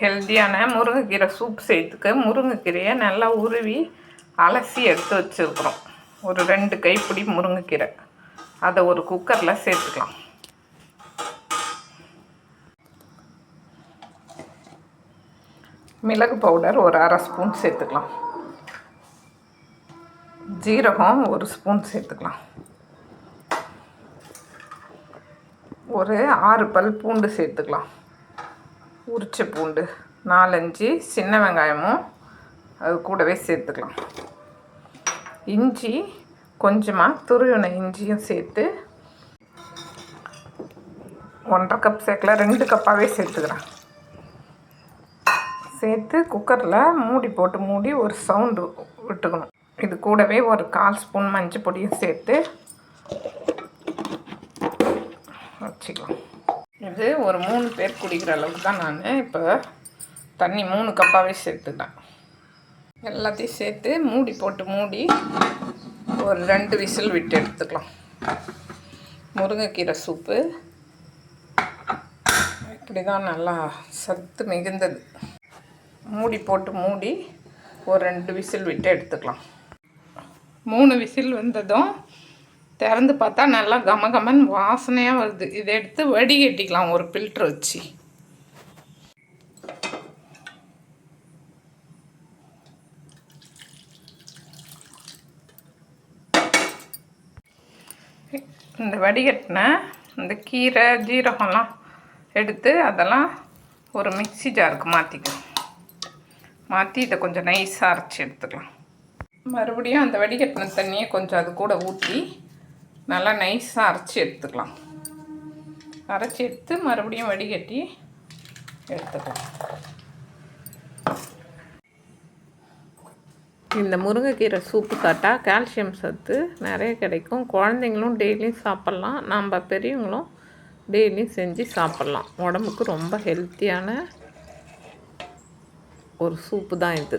ஹெல்த்தியான முருங்கைக்கீரை சூப் செய்யறதுக்கு முருங்கைக்கீரையை நல்லா உருவி அலசி எடுத்து வச்சுருக்குறோம். ஒரு ரெண்டு கைப்பிடி முருங்கைக்கீரை. அதை ஒரு குக்கரில் சேர்த்துக்கலாம். மிளகு பவுடர் ஒரு அரை ஸ்பூன் சேர்த்துக்கலாம். ஜீரகம் ஒரு ஸ்பூன் சேர்த்துக்கலாம். ஒரு ஆறு பல் பூண்டு சேர்த்துக்கலாம். உரிச்ச பூண்டு. நாலஞ்சு சின்ன வெங்காயமும் அது கூடவே சேர்த்துக்கலாம். இஞ்சி கொஞ்சமாக துருவின இஞ்சியும் சேர்த்து ஒன்றரை கப் சேர்க்கல ரெண்டு கப்பாகவே சேர்த்துக்கிறேன். சேர்த்து குக்கரில் மூடி போட்டு மூடி ஒரு சவுண்டு விட்டுக்கணும். இது கூடவே ஒரு கால் ஸ்பூன் மஞ்சள் பொடியும் சேர்த்து வச்சுக்கலாம். இது ஒரு மூணு பேர் குடிக்கிற அளவுக்கு தான் நான் இப்போ தண்ணி மூணு கப்பாகவே சேர்த்துட்டேன். எல்லாத்தையும் சேர்த்து மூடி போட்டு மூடி ஒரு ரெண்டு விசில் விட்டு எடுத்துக்கலாம். முருங்கைக்கீரை சூப்பு. இப்படி தான் நல்லா சத்து மிகுந்தது. மூடி போட்டு மூடி ஒரு ரெண்டு விசில் விட்டு எடுத்துக்கலாம். மூணு விசில் வந்ததும் திறந்து பார்த்தா நல்லா கம கமன் வாசனையாக வருது. இதை எடுத்து வடிகட்டிக்கலாம் ஒரு ஃபில்ட்ரு வச்சு. இந்த வடிகட்டின இந்த கீரை ஜீரகம்லாம் எடுத்து அதெல்லாம் ஒரு மிக்சி ஜாருக்கு மாற்றிக்கலாம் மாற்றி இதை கொஞ்சம் நைஸாக அரைச்சி எடுத்துக்கலாம். மறுபடியும் அந்த வடிகட்டின தண்ணியை கொஞ்சம் அது கூட ஊற்றி நல்லா நைஸாக அரைச்சி எடுத்துக்கலாம். அரைச்சி எடுத்து மறுபடியும் வடிகட்டி எடுத்துக்கலாம். இந்த முருங்கைக்கீரை சூப்பு சாப்பிட்டா கால்சியம் சத்து நிறைய கிடைக்கும். குழந்தைங்களும் டெய்லியும் சாப்பிட்லாம். நம்ம பெரியவங்களும் டெய்லியும் செஞ்சு சாப்பிட்லாம். உடம்புக்கு ரொம்ப ஹெல்த்தியான ஒரு சூப்பு தான் இது.